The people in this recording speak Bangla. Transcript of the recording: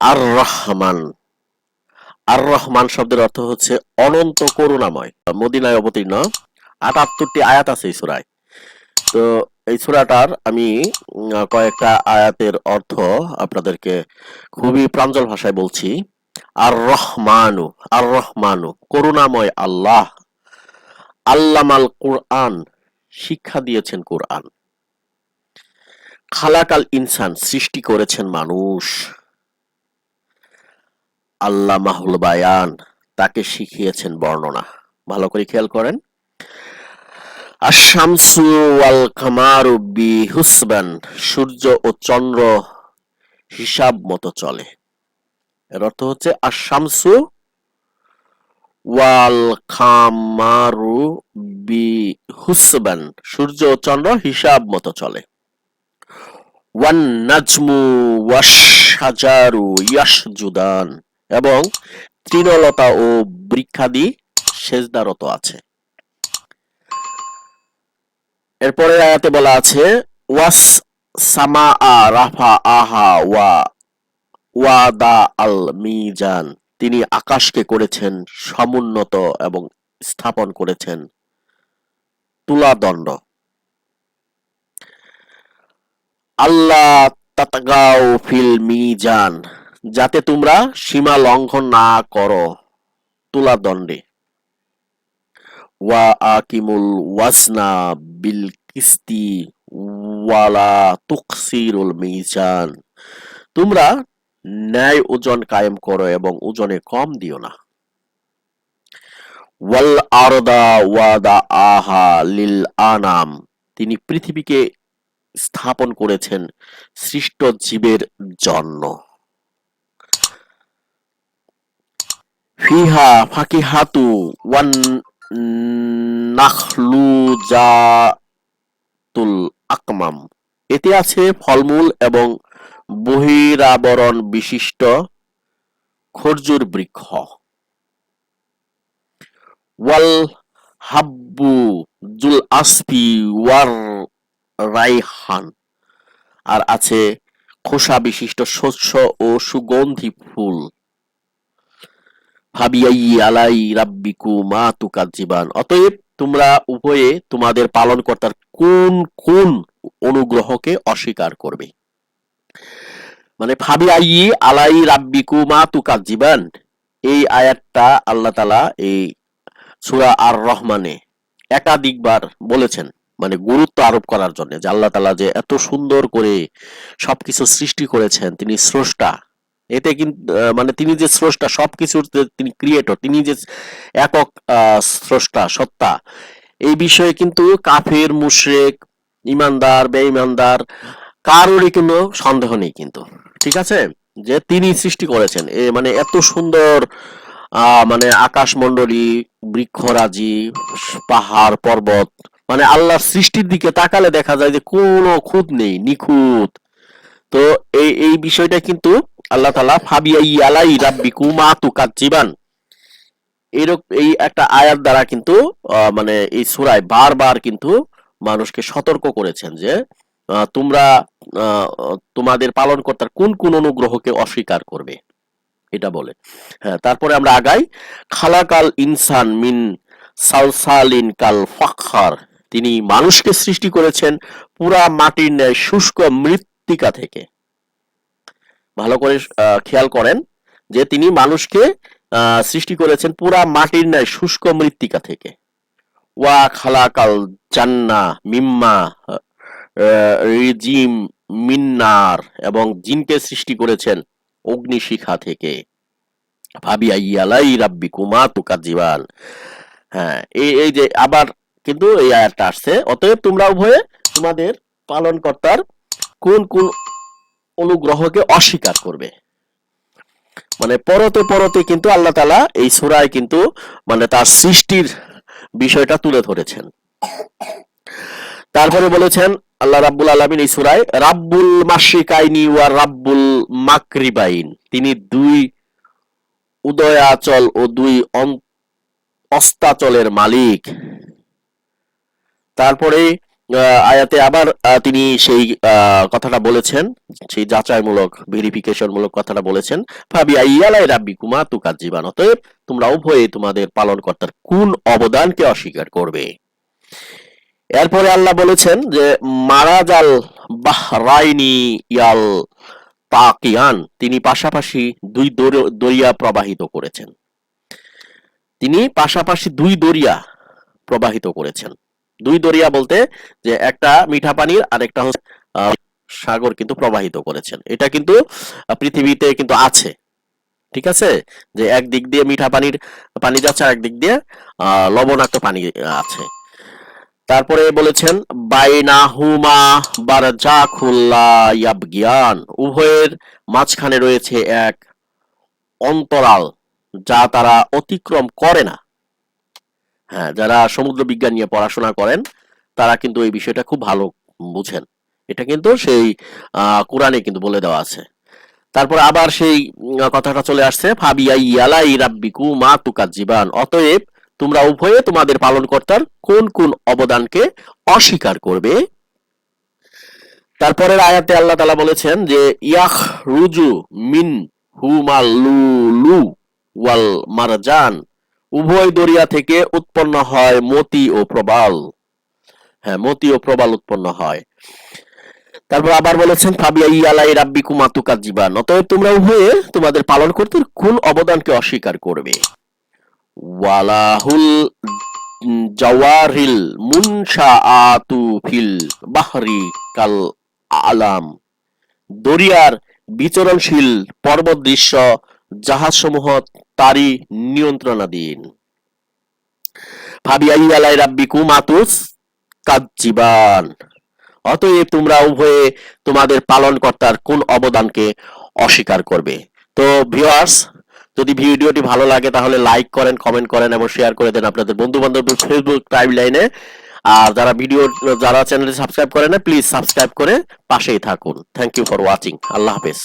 আর রহমান আর রহমান শব্দের অর্থ হচ্ছে অনন্ত করুণাময়। মদিনায় অবতীর্ণ। আটাত্তরটি আয়াত আছে এই সুরায়। তো এই সুরাটার আমি কয়েকটা আয়াতের অর্থ আপনাদেরকে খুবই প্রাঞ্জল ভাষায় বলছি। আর রহমানু আর রহমানু করুণাময় আল্লাহ। আল্লামাল কোরআন, শিক্ষা দিয়েছেন কোরআন। খালাকাল ইনসান, সৃষ্টি করেছেন মানুষ। আল্লাহ মাহুল বায়ান, তাকে শিখিয়েছেন বর্ণনা। ভালো করে খেয়াল করেন। আশামসু ওয়াল কামারু বি হুসবান সূর্য ও চন্দ্র হিসাব মতো চলে। এর অর্থ হচ্ছে আশামসু ওয়াল খামারু বি হুসবান সূর্য ও চন্দ্র হিসাব মতো চলে। ওয়ান নাজমু ওয়াশাজারু ইয়াসজুদান এবং তৃণলতা ও বৃক্ষাদি সেজদারত আছে। এরপরে আয়াতে বলা আছে, ওয়াস সামা আ রাফা আহা ওয়া ওয়াদা আল মিজান। তিনি আকাশকে করেছেন সমুন্নত এবং স্থাপন করেছেন তুলাদণ্ড। আল্লাহ তাতাগাও ফিল মিজান। যাতে তোমরা সীমা লঙ্ঘন না করো। তুলা দণ্ডে ওয়া আকিমুল ওয়াসনা বিল কিস্তি ওয়ালা তুকসিরুল মিজান। তোমরা ন্যায় ওজন কায়েম করো এবং ওজনে কম দিও না। ওয়াল আরদা ওয়াদা আহা লিল আনাম। তিনি পৃথিবীকে স্থাপন করেছেন সৃষ্ট জীবের জন্য। ফিহা ফাকিহাতু ওয়ান নাখলু জাতুল আকমাম। এতে আছে ফলমূল এবং বহিরাবরণ বিশিষ্ট খরজুর বৃক্ষ। ওয়াল হাব্বু জুল আসফি ওয়ার রাইহান। আর আছে খোসা বিশিষ্ট শস্য ও সুগন্ধি ফুল। ভাবিয়াই আলাই রাব্বিকু মা তুকাজ্জিবান। অতএব তোমরা উভয়ে তোমাদের পালনকর্তার কোন কোন অনুগ্রহকে অস্বীকার করবে? মানে ফাবি আইয়ি আলাই রাব্বিকু মা তুকাজ্জিবান, এই আয়াতটা আল্লাহ তালা এই সূরা আর রহমানে একাধিকবার বলেছেন মানে গুরুত্ব আরোপ করার জন্য যে আল্লাহ তালা যে এত সুন্দর করে সবকিছু সৃষ্টি করেছেন, তিনি স্রষ্টা। এতে কিন্তু মানে তিনি যে স্রষ্টা, সবকিছুর তিনি ক্রিয়েটর তিনি যে একক স্রষ্টা, সত্তা, এই বিষয়ে কিন্তু কাফের, মুশরেক, ইমানদার, বেঈমানদার কারোরই কোনো সন্দেহ নেই কিন্তু, ঠিক আছে? যে তিনি সৃষ্টি করেছেন। এ মানে এত সুন্দর মানে আকাশমণ্ডলী, বৃক্ষরাজি, পাহাড়, পর্বত মানে আল্লাহর সৃষ্টির দিকে তাকালে দেখা যায় যে কোনো খুঁত নেই, নিখুঁত। তো এই এই বিষয়টা কিন্তু আল্লাহ তালা ফাবিয়া ইয়ালাই রাব্বি কুমা তুকাজ্জিবান। এইরকম এই একটা আয়াত দ্বারা কিন্তু মানে এই সুরায় বারবার কিন্তু মানুষকে সতর্ক করেছেন যে তোমরা তোমাদের পালনকর্তার কোন কোন অনুগ্রহকে অস্বীকার করবে। এটা বলে। হ্যাঁ তারপরে আমরা আগাই। খালাকাল ইনসান মিন সালসালিন কাল ফাখার। তিনি মানুষকে সৃষ্টি করেছেন পুরা মাটির ন্যায় শুষ্ক মৃত্তিকা থেকে। ভালো করে খেয়াল করেন যে তিনি মানুষকে সৃষ্টি করেছেন পুরা মাটির ন্যায়, শুষ্ক মৃত্তিকা থেকে। ওয়া খালাকাল জান্না মিম্মা রিজিম মিন্নার, এবং জিনকে সৃষ্টি করেছেন অগ্নিশিখা থেকে। ভাবিয়া ইয়ালাই রাব্বি কুমা তুকাজিবান হ্যাঁ এই এই যে আবার কিন্তু এই আয়াতটা আসছে। অতএব তোমরা উভয়ে তোমাদের পালনকর্তার কোন কোন অনুগ্রহকে অস্বীকার করবে। মানে পরতে পরতে কিন্তু আল্লাহ তালা এই সুরায় কিন্তু মানে তার সৃষ্টির বিষয়টা তুলে ধরেছেন। তারপরে বলেছেন, আল্লাহ রাব্বুল আলমিন এই সুরায় রাব্বুল মাসিকাইনি ওয়া রাব্বুল মাকরিবাইন তিনি দুই উদয়াচল ও দুই অস্তাচলের মালিক। তারপরে আয়াতে আবার তিনি সেই কথাটা বলেছেন, সেই যাচাইমূলক ভেরিফিকেশন মূলক কথাটা বলেছেন ভাবি আইয়ালাই রাব্বি কুমা তুকার জীবান অতএব তোমরা উভয়ে তোমাদের পালনকর্তার কোন অবদানকে অস্বীকার করবে? এরপরে আল্লাহ বলেছেন যে, মারাজাল বাহরাইনি ইয়াল তাকিয়ান তিনি পাশাপাশি দুই দর- দরিয়া প্রবাহিত করেছেন। তিনি পাশাপাশি দুই দরিয়া প্রবাহিত করেছেন। দুই দরিয়া বলতে যে একটা মিঠা পানির আর একটা হচ্ছে সাগর কিন্তু প্রবাহিত করেছেন। এটা কিন্তু পৃথিবীতে কিন্তু আছে। ঠিক আছে? যে এক দিক দিয়ে মিঠা পানির, পানি যাচ্ছে আর এক দিক দিয়ে লবণাক্ত পানি আছে। তারপরে বলেছেন, বাইনাহুমা বারজাখুল্লা ইয়াবগিয়ান। উভয়ের মাঝখানে রয়েছে এক অন্তরাল যা তারা অতিক্রম করে না। হ্যাঁ যারা সমুদ্র বিজ্ঞান নিয়ে পড়াশোনা করেন, তারা কিন্তু এই বিষয়টা খুব ভালো বুঝেন। এটা কিন্তু সেই কোরআনে কিন্তু বলে দেওয়া আছে। তারপর আবার সেই কথাটা চলে আসছে ফাবিয়া রাব্বিকু মা অতএব তোমরা উভয়ে তোমাদের পালনকর্তার কোন কোন অবদানকে অস্বীকার করবে? তারপরের আয়াতে আল্লাহ তালা বলেছেন যে ইয়াখ রুজু মিন হুমালুলু ওয়াল মারজান উভয় দরিয়া থেকে উৎপন্ন হয় মতি ও প্রবাল। হ্যাঁ মতি ও প্রবাল উৎপন্ন হয়। তারপর আবার বলেছেন, ফাবিয়া ইয়ালাই রাব্বি কুমাতুকা জীবান অতএব তোমরা উভয়ে তোমাদের পালন করতে কোন অবদানকে অস্বীকার করবে। ওয়ালাহুল জাওয়ারিল মুনশাআতু ফিল বাহরি কাল আলাম। দরিয়ার বিচরণশীল পর্বত দৃশ্য জাহাজসমূহ তারই নিয়ন্ত্রণাধীন। ভাবিয়া ইয়ালাই রাব্বি কুমাতুস কাজ্জিবান অতএব তোমরা উভয়ে তোমাদের পালনকর্তার কোন অবদানকে অস্বীকার করবে। তো ভিউয়ার্স, যদি ভিডিওটি ভালো লাগে তাহলে লাইক করেন, কমেন্ট করেন এবং শেয়ার করে দেন আপনাদের বন্ধু বান্ধব ফেসবুক টাইম লাইনে আর যারা ভিডিও, যারা চ্যানেলে সাবস্ক্রাইব করে না প্লিজ সাবস্ক্রাইব করে পাশেই থাকুন। থ্যাংক ইউ ফর ওয়াচিং আল্লাহ হাফেজ।